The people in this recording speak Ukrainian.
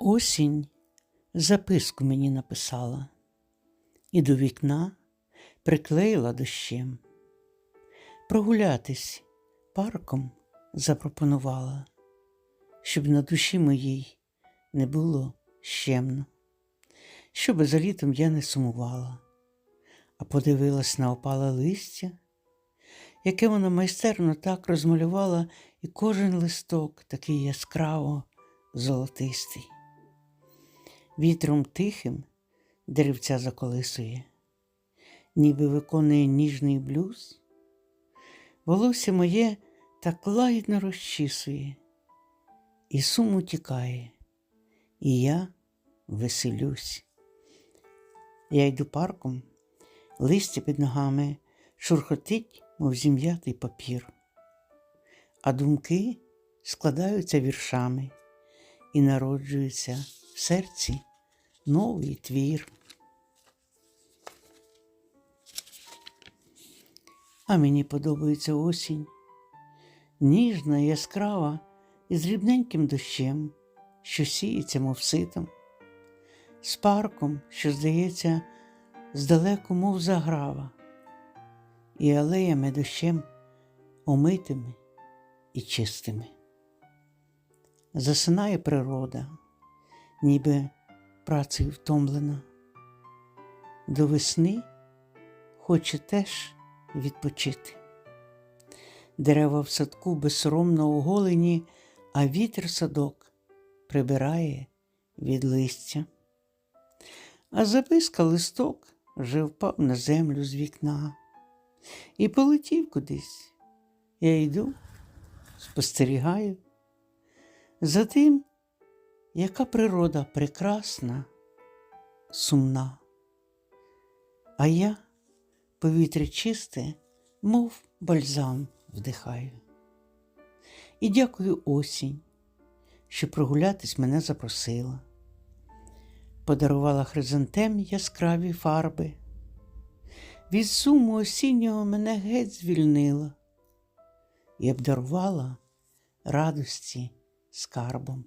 Осінь записку мені написала і до вікна приклеїла дощем. Прогулятись парком запропонувала, щоб на душі моїй не було щемно, щоб за літом я не сумувала, а подивилась на опале листя, яке вона майстерно так розмалювала, і кожен листок такий яскраво золотистий. Вітром тихим деревця заколисує, ніби виконує ніжний блюз. Волосся моє так лагідно розчісує, і сум утікає, і я веселюсь. Я йду парком, листя під ногами шурхотить, мов зім'ятий папір, а думки складаються віршами. І народжується в серці новий твір. А мені подобається осінь, ніжна, яскрава і з дрібненьким дощем, що сіється, мов ситом, з парком, що здається, здалеку, мов заграва, і алеями дощем омитими і чистими. Засинає природа, ніби працею втомлена. До весни хоче теж відпочити. Дерева в садку безсоромно оголені, а вітер садок прибирає від листя. А записка листок вже впав на землю з вікна і полетів кудись. Я йду, спостерігаю за тим, яка природа прекрасна, сумна, а я повітря чисте, мов бальзам вдихаю. І дякую осінь, що прогулятись мене запросила, подарувала хризантем яскраві фарби, від суму осіннього мене геть звільнила і обдарувала радості скарбом.